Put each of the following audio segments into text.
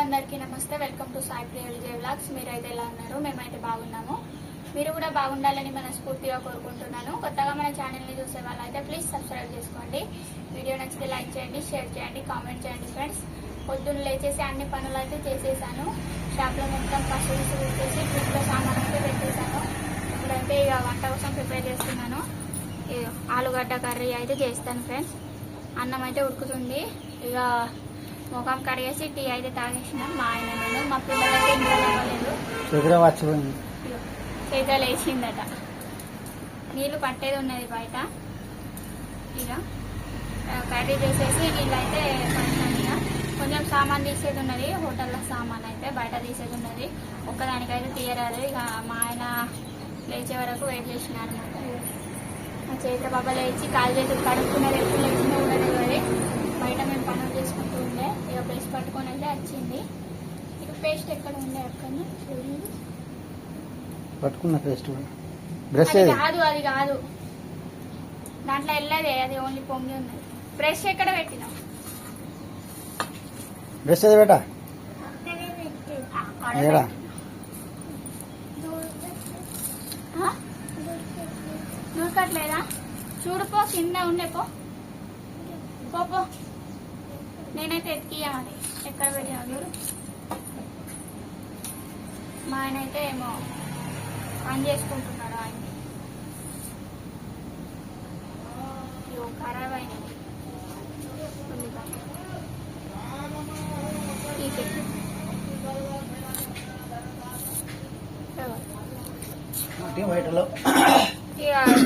అందరికీ నమస్తే. Welcome to Sai Priya Vijay vlogs మీరైతే ఎలా ఉన్నారు? మేమైతే బాగున్నాము. మీరు కూడా బాగుండాలని మనస్ఫూర్తిగా కోరుకుంటున్నాను. కొత్తగా మన ఛానల్ని చూసే వాళ్ళైతే ప్లీజ్ సబ్స్క్రైబ్ చేసుకోండి. వీడియో నచ్చితే లైక్ చేయండి షేర్ చేయండి కామెంట్ చేయండి ఫ్రెండ్స్ పొద్దున్న లేచేసి అన్ని పనులు అయితే చేసేసాను షాప్లో మొత్తం పశువులు పెట్టేసి ఫ్రిడ్జ్లో సామాన్ అయితే పెట్టేశాను ఇప్పుడైతే ఇక వంట కోసం ప్రిపేర్ చేస్తున్నాను. ఆలుగడ్డ కర్రీ అయితే చేస్తాను ఫ్రెండ్స్ అన్నం అయితే ఉడుకుతుంది. ఇక ముఖం కడిగేసి టీ అయితే తాగేసినాం. మా ఆయన నేను మా ఇంకా వచ్చిపోయింది చేత లేచిందట. నీళ్ళు పట్టేది ఉన్నది బయట. ఇక కర్రీ చేసేసి ఇక. కొంచెం సామాన్ తీసేది ఉన్నది హోటల్లో సామాన్ అయితే బయట తీసేది ఉన్నది. ఒక్కదానికైతే తీయరాదు. ఇక మా ఆయన లేచే వరకు వెయిట్ చేసిన అనమాట మా చేతిలో బాబా లేచి కాలు చేతులు కడుక్కున్నది ఎప్పుడు తెలియదు బయట మేము పనులు చేసుకుంటూ ఉండే ఇక పేస్ట్ పట్టుకొని అయితే వచ్చింది. ఇక పేస్ట్ ఎక్కడ ఉండే అక్కడ పట్టుకున్న పేస్ట్ బ్రష్ కాదు అది కాదు. దాంట్లో వెళ్ళదే అది ఓన్లీ పొంగి ఉన్నది. బ్రష్ ఎక్కడ పెట్టినావు? బ్రష్ ఏది బేటా ఏడా? దూకట్లేదా చూడుపో కింద ఉండే పో, పో. నేనైతే ఎత్తికియమని ఎక్కడ పెట్టినా మా ఆయన అయితే ఏమో పని చేసుకుంటున్నాడు ఆయన. ఖరాబ్ అయినది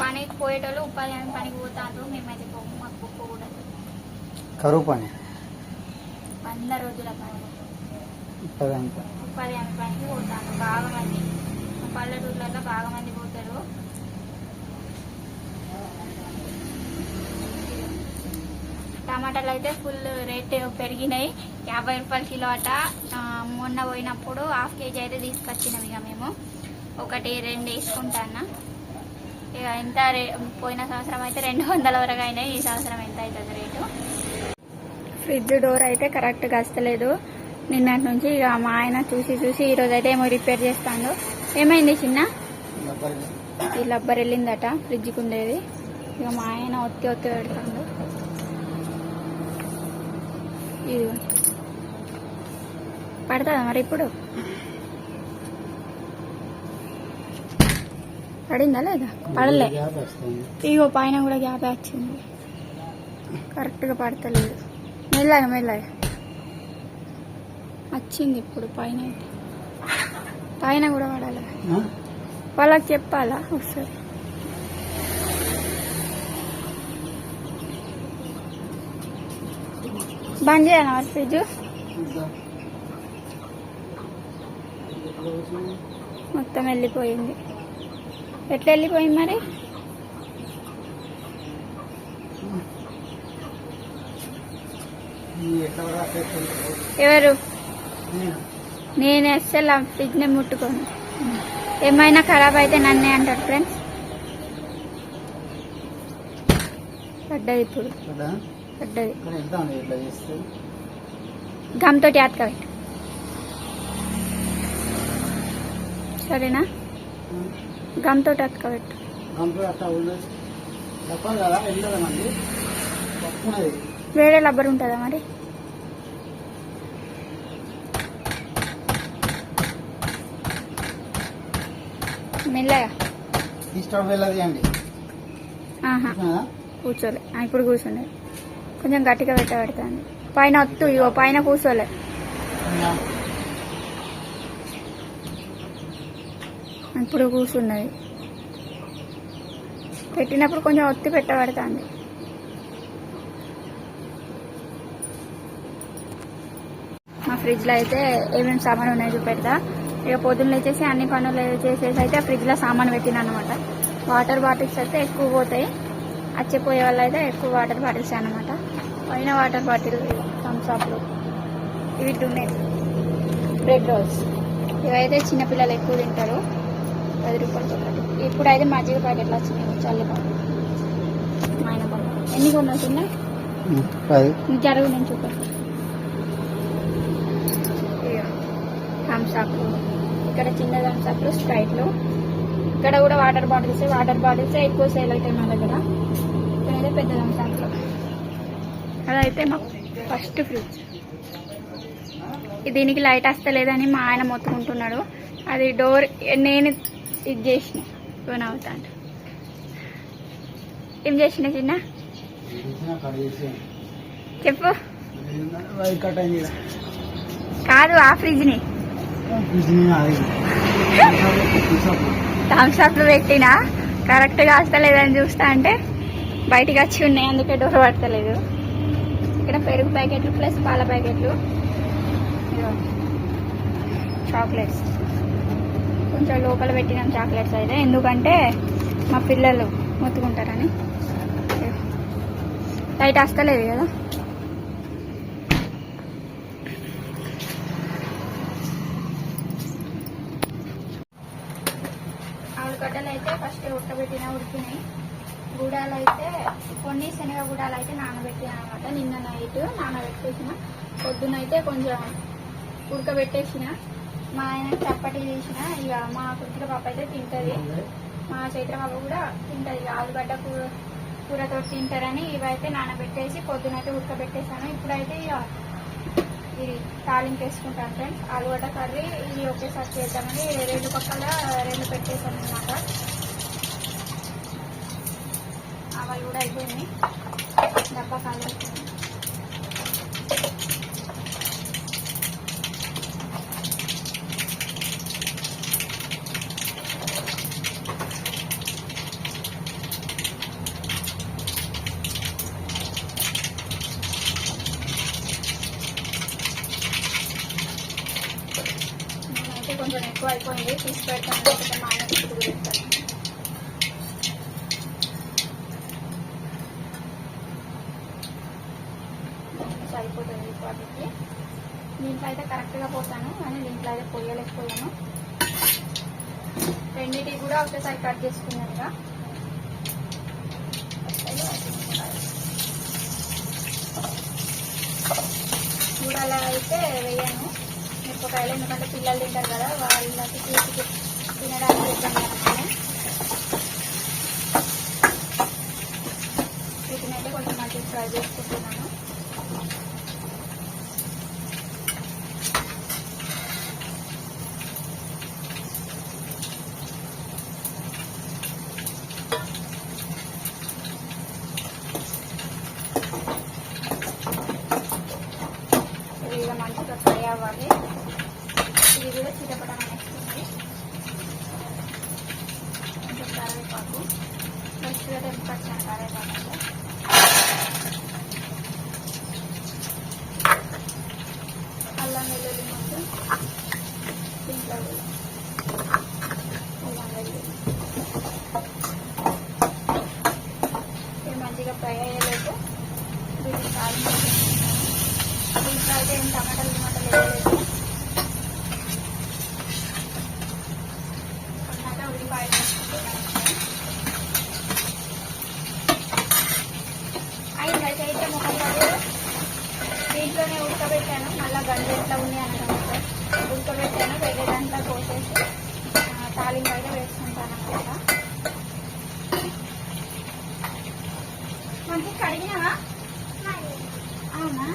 పనికి పోయేటోళ్ళు ఉపాధి పనికి పోతారు. మేమైతే మాకు పోకూడదు కరువు పని. పనికి పోతాను బాగా మంది. పల్లెటూర్లలో బాగా మంది పోతారు. టమాటాలు అయితే ఫుల్ రేట్ పెరిగినాయి. యాభై రూపాయల కిలో అట. మొన్న పోయినప్పుడు హాఫ్ కేజీ అయితే తీసుకొచ్చినాం ఇక మేము. ఒకటి రెండు వేసుకుంటాను ఇక ఎంత రే పోయిన సంవత్సరం అయితే రెండు వందల వరకు అయినాయి. ఈ సంవత్సరం ఎంత అవుతుంది రేటు? ఫ్రిడ్జ్ డోర్ అయితే కరెక్ట్గా వస్తలేదు నిన్నటి నుంచి ఇక మా ఆయన చూసి చూసి ఈరోజు అయితే ఏమో రిపేర్ చేస్తాడు. ఏమైంది చిన్న? ఈ లబ్బర్ వెళ్ళిందట ఫ్రిడ్జ్కి ఉండేది. ఇక మా ఆయన ఒత్తి ఒత్తి పెడతాడు. ఇది పడుతుందా మరి ఇప్పుడు? పడిందా లేదా? పడలే. ఇగో పైన కూడా గ్యాప్ వచ్చింది. కరెక్ట్గా పడతలేదు. మెల్లగా మెల్లగా. వచ్చింది ఇప్పుడు పైన పైన కూడా పడాలి. ఆ? వాళ్ళకి చెప్పాలా? ఒకసారి. బంద్ చేయాలి మరి ఫ్రిడ్జ్? మొత్తం వెళ్ళిపోయింది. ఎట్లా వెళ్ళిపోయింది మరి? ఎవరు? నేను. అస్సలు ఆ ఫ్రిడ్జ్ని ముట్టుకోను. ఏమైనా ఖరాబ్ అయితే నన్నే అంటారు ఫ్రెండ్స్ పడ్డది ఇప్పుడు? పడ్డది. గమ్తోటి అతకబెట్టు సరేనా? వెళ్ళదు మంది తప్పున్నది. వేరే లబ్బర్ ఉంటుందా మరి? మెల్లగా. స్టవ్ కూర్చోలే. ఇప్పుడు కూర్చుండే. కొంచెం గట్టిగా పెట్టబెడతాను పైన వత్తు ఇగో పైన కూర్చోలే. ఇప్పుడు కూర్చున్నది. పెట్టినప్పుడు కొంచెం ఒత్తి పెట్టబడుతుంది మా ఫ్రిడ్జ్లో అయితే ఏమేమి సామాన్ ఉన్నాయో చూపెడతా. ఇక పొద్దున్న లేచేసి అన్ని పనులు చేసేసి అయితే ఫ్రిడ్జ్లో సామాన్ పెట్టిన అనమాట వాటర్ బాటిల్స్ అయితే ఎక్కువ పోతాయి. అచ్చిపోయే వాళ్ళు అయితే ఎక్కువ వాటర్ బాటిల్స్ అనమాట పైన వాటర్ బాటిల్ థమ్స్ అప్లు ఇవి ఉన్నాయి బ్రెడ్ రోల్స్ ఇవైతే చిన్నపిల్లలు ఎక్కువ తింటారు. పది రూపాయలతో ఒకటి ఇప్పుడైతే మజ్జిగ ప్యాకెట్లు వచ్చినాయి చల్లపాటు మా ఆయన. ఎన్ని కొన్నావు చిన్న? జరుగు నేను చూపెట్టు థమ్స్అప్లు ఇక్కడ చిన్న థమ్స్అప్లు స్ప్రైట్లు ఇక్కడ కూడా వాటర్ బాటిల్స్ వాటర్ బాటిల్స్ ఎక్కువ సేల్ అవుతాయి మా దగ్గర. ఇక్కడైతే పెద్ద థమ్స్అప్లు అదైతే మా ఫస్ట్ ఫ్రిడ్జ్. దీనికి లైట్ వస్తలేదని మా ఆయన మొత్తుకుంటున్నాడు అది డోర్ నేను ఇది చేసిన. ఓన్ అవుతాను ఏం చేసిన చిన్న? చెప్పు. కాదు ఆ ఫ్రిడ్జ్ని. థమ్స్ అప్ పెట్టిన? పెట్టినా కరెక్ట్గా వస్తలేదని చూస్తా అంటే బయటికి వచ్చి ఉన్నాయి అందుకే డోర్ పడతలేదు. ఇక్కడ పెరుగు ప్యాకెట్లు ప్లస్ పాల ప్యాకెట్లు. చాక్లెట్స్. కొంచెం లోపల పెట్టినాం చాక్లెట్స్ అయితే. ఎందుకంటే మా పిల్లలు మొత్తుకుంటారని. లైట్ వస్తలేదు కదా ఆలుగడ్డలు అయితే ఫస్ట్ ఉడకబెట్టిన ఉడికినాయి గుడాలు అయితే కొన్ని శనగ గుడాలు అయితే నానబెట్టిన అనమాట నిన్న నైట్ నానబెట్టేసిన. పొద్దునైతే కొంచెం ఉడకబెట్టేసిన. మా ఆయన చప్పటి చేసిన. ఇక మా కుర్తిల పాప అయితే తింటది. మా చైత్ర పాప కూడా తింటది. ఇక ఆలుగడ్డ కూర కూరతో తింటారని ఇవైతే నానబెట్టేసి పొద్దునైతే ఉడకబెట్టేసాను ఇప్పుడైతే ఇక ఇది తాలింపు వేసుకుంటాను ఫ్రెండ్స్. ఆలుగడ్డ కర్రీ ఇది ఒకేసారి చేద్దామని రెండు పక్కల రెండు పెట్టేసాను అనమాట ఆవాలు కూడా అయిపోయినాయి డబ్బా ఖాళీ అయిపోయింది నేనైతే కొంచెం ఎక్కువ అయిపోయింది తీసి పెడతాను లేకపోతే మా ఆయన ఇప్పుడు సరిపోతుంది వాటికి దీంట్లో అయితే కరెక్ట్గా పోతాను కానీ దీంట్లో అయితే పొయ్యలేకపోయాను రెండింటి కూడా ఒకసారి కట్ చేసుకున్నాను చేసుకున్నానుగా అలా అయితే వేయను. మిరపకాయలు ఎందుకంటే పిల్లలు తింటారు కదా వాళ్ళకి తీసి తినడానికి ఇబ్బంది వీటినైతే కొంచెం మంచిగా ఫ్రై చేసుకుంటున్నాను ఇది ఇలా మంచిగా ఫ్రై అవ్వాలి ఇది కూడా చిటపటం అనేస్తుంది కొంచెం కరివేపాకు ఫ్రెష్గా తెంపుకొచ్చిన కరివేపాకు అల్లం వెల్లుల్లి మొత్తం దీంట్లో కూడా. అల్లం వెల్లుల్లి ఇది మంచిగా ఫ్రై అయ్యేలోపు దీన్ని కారం వేసుకుంటాను దీంట్లో అయితే ఏం టమాటాలు టమాటాలు వేయలేదు కొన్నాక ఉల్లిపాయ వేసుకుంటున్నాను అయింది అయితే అయితే ముఖం కాదు దీంట్లోనే ఉడకబెట్టాను మళ్ళీ గంజ ఎట్లా ఉంది అనమాట ఉడకబెట్టాను వేరే దాంట్లో పోసేసి ఆ, తాలింపు అయితే వేసుకుంటాను అనమాట మంచి కడిగినావా? అవునా?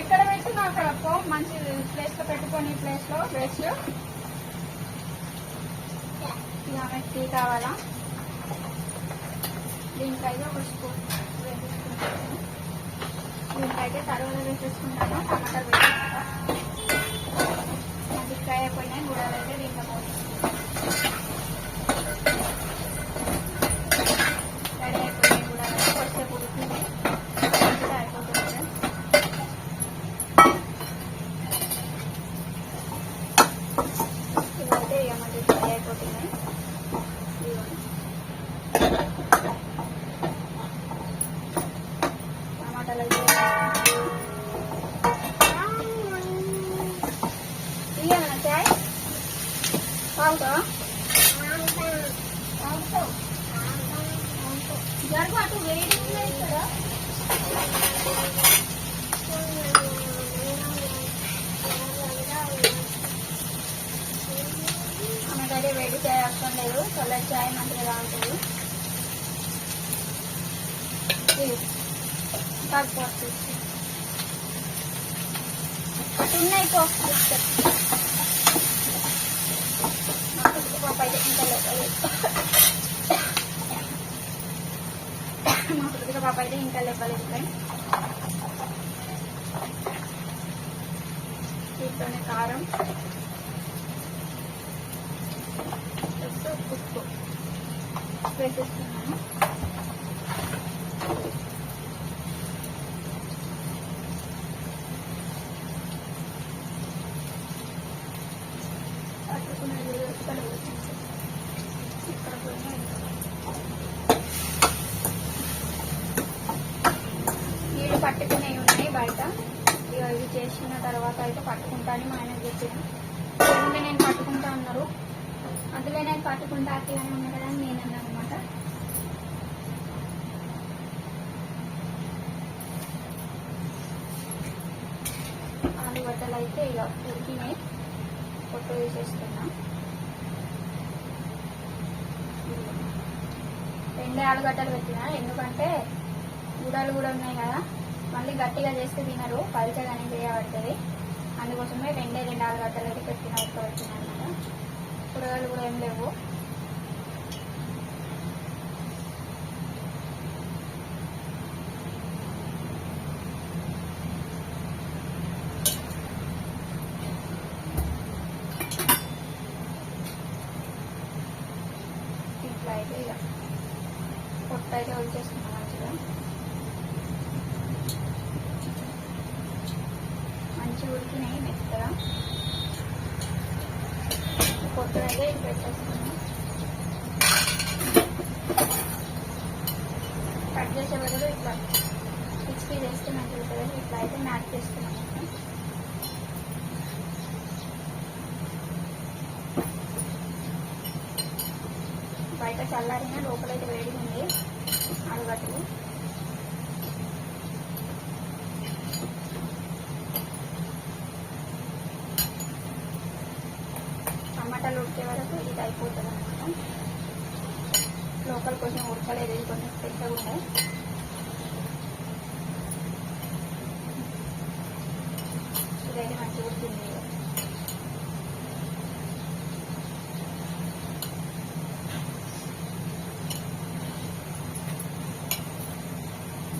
ఎక్కడ పెట్టున్నా అక్కడ పో మంచి ప్లేస్లో పెట్టుకొని ప్లేస్లో వేస్ట్ ఇలా టీ కావాలా? దీనికైతే ఒక స్పూన్. వేసేసుకుంటాను దీనికైతే తర్వాత వేసేసుకుంటాను. టమాటాలు వేసుకుంటా అది ఫ్రై అయిపోయినాయి గుడాలు అయితే దీంట్లో పోసేసుకుంటాను రెడీ అయిపోయినాయి గుడాలు కొద్దిసేపు ఉడికింది మంచిగా అయిపోతుంది ఇవైతే ఇక మళ్ళీ ఫ్రై అయిపోతున్నాయి ఇదిగోండి. టమాటాలు అయితే ఇయ్యాలన్నా చాయ్ జరుగు అటు వేడి ఉన్నాయి ఇక్కడ ఆమెకైతే వేడి చాయ్ అవసరం లేదు చల్లటి చాయ్ మంచిగా తక్కువ అటు ఉన్నాయి పో బిస్కెట్. మా కుక్క పాప అయితే ఇంకా లోపలే. మా కృతిక అయితే ఇంకా లేవలేదు కానీ దీంట్లోనే కారం. ఉప్పు ఉప్పు. వేసేస్తున్నాను పట్టుకున్న ఇక్కడ వేసేసి ఇక్కడ పోయినా నీళ్ళు పట్టుకునేవి ఉన్నాయి బయట ఇక ఇవి చేసిన తర్వాత అయితే పట్టుకుంటా అని మా ఆయన చెప్పాను అందుకే నేను పట్టుకుంటా అన్నారు. అందులో నేను పట్టుకుంటా అట్లానే ఉన్నా కదా అని నేను అన్నాను అనమాట ఆలుగడ్డలు అయితే ఇక ఉడికినాయి. ఫోటో వేసేస్తున్నా రెండే ఆలుగడ్డలు పెట్టిన. ఎందుకంటే గుడాలు కూడా ఉన్నాయి కదా. మళ్ళీ గట్టిగా చేస్తే తినరు పలిచగానే చేయబడుతుంది. అందుకోసమే రెండే రెండు ఆలుగడ్డలు అయితే పెట్టిన ఒక్క అనమాట కూరగాయలు కూడా ఏం లేవు ఇట్లా అయితే ఇక పొట్టు అయితే వచ్చేస్తున్నాం మంచిగా మంచి ఉడికినాయి మెత్తగా పొట్టు అయితే ఇది పెట్టేస్తున్నాం కట్ చేసే ఇట్లా మిక్సీ వేస్తే మంచిగా ఇట్లా అయితే మ్యాట్ చేస్తున్నాం బయట చల్లారిన లోపలైతే వేడి ఉంది. అలగట్లు టమాటాలు ఉడికే వరకు ఇది అయిపోతుంది అనమాట లోపల కొంచెం ఉడకలేదు ఇది కొంచెం పెద్దగా ఉండే ఇదైతే మంచిగా ఉడికింది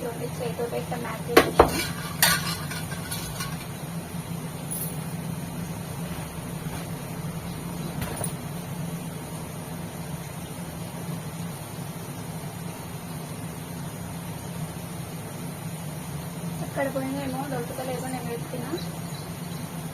రెండు చేతితో పెట్ట మ్యాచ్ చేసేసాను ఎక్కడ పోయిందేమో దొరకలేదో నేను వెతికిన టమాటాలు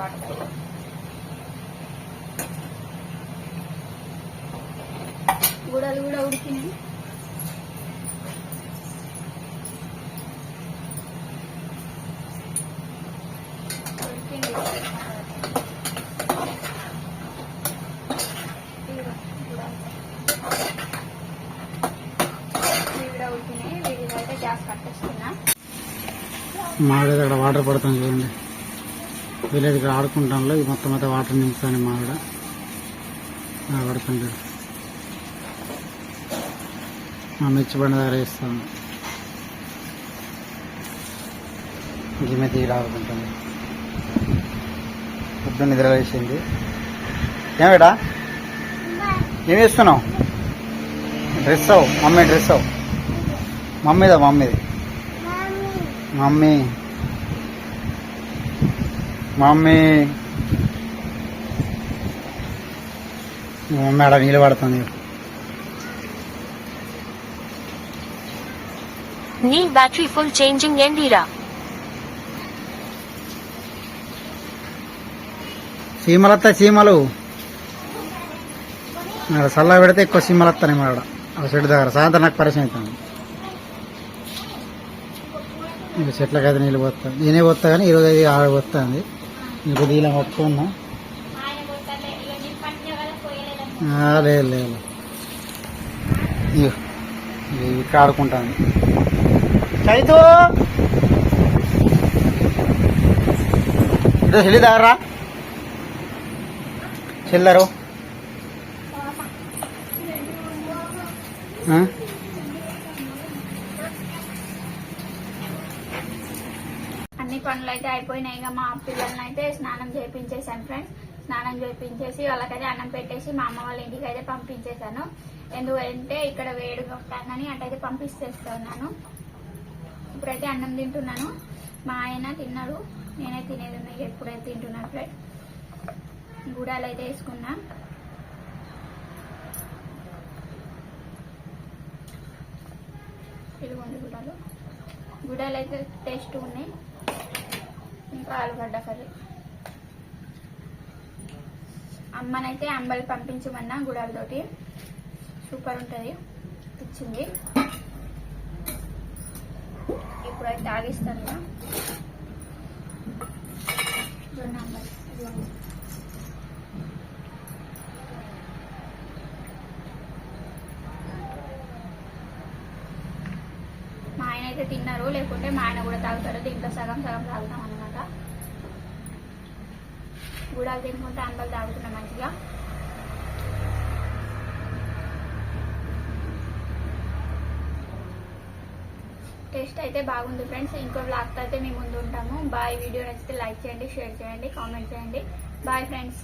వీటిని అయితే గ్యాస్ కట్టేస్తున్నా మామిడి అక్కడ వాటర్ పడుతుంది చూడండి. వీళ్ళది ఇక్కడ ఆడుకుంటాంలో ఈ మొత్తం అయితే వాటర్ నింపుతాను మా ఆవిడ. ఆ, పడుతుంటాడు మా మిర్చి బండి దగ్గర వేస్తాను గిన్నె తీరు ఆడుకుంటుంది. పొద్దున్న నిద్ర వేసింది ఏమిటా ఏం చేస్తున్నావు? డ్రెస్ అవు మమ్మీ డ్రెస్ అవు. మమ్మీదా మమ్మీది? మమ్మీ. మమ్మీ. మమ్మీ ఆడ నీళ్ళు పడుతుంది. నీ బ్యాటరీ ఫుల్ చేంజింగ్ ఏంటిరా చీమలత్త చీమలు ఆడ చల్ల పెడితే ఎక్కువ చీమలు వస్తాయి ఆడ. ఆ చెట్టు దగ్గర. సాయంత్రం నాకు పరిచయం అవుతాను చెట్లకైతే నీళ్ళు పోతాను నేనే పోతా కానీ ఈరోజు అది ఆడ పోతుంది. నీకు దీని పట్టుకున్నా ఆయన లేదు లేదు ఇక్కడ ఆడుకుంటాను. చైతు! ఇదో చెల్లి దగ్గర చెల్లరు ఆ? అన్ని పనులు అయితే అయిపోయినాయి. ఇక మా పిల్లల్ని అయితే స్నానం చేయించేసాను ఫ్రెండ్స్. స్నానం చేయించేసి వాళ్ళకైతే అన్నం పెట్టేసి మా అమ్మ వాళ్ళ ఇంటికి అయితే పంపించేశాను. ఎందుకంటే ఇక్కడ వేడిగా ఉంటానని అటైతే పంపిస్తేస్తున్నాను ఇప్పుడైతే అన్నం తింటున్నాను. మా ఆయన తిన్నాడు. నేనే తినేది ఉన్నాయి ఎప్పుడైతే తింటున్నాను ఫ్రెండ్. గుడాలు అయితే వేసుకున్నా. ఇదిగోండి గుడాలు. గుడాలు అయితే టేస్ట్ ఉన్నాయి. ఇంకా ఆలుగడ్డ కర్రీ అమ్మనైతే అంబలి పంపించమన్నా గుడాలతోటి సూపర్ ఉంటుంది. ఇచ్చింది. ఇప్పుడైతే తాగిస్తాను ఇక. జొన్న అంబలి. మా ఆయన అయితే తిన్నారు లేకుంటే మా ఆయన కూడా తాగుతారు దీంట్లో సగం సగం తాగుతాం గుడాలు తినుకుంటే అంబలు తాగుతున్నాం మంచిగా. టేస్ట్ అయితే బాగుంది ఫ్రెండ్స్. ఇంకో బ్లాగ్తో అయితే మేము ముందు ఉంటాము. బాయ్. వీడియో నచ్చితే లైక్ చేయండి షేర్ చేయండి కామెంట్ చేయండి. Bye friends.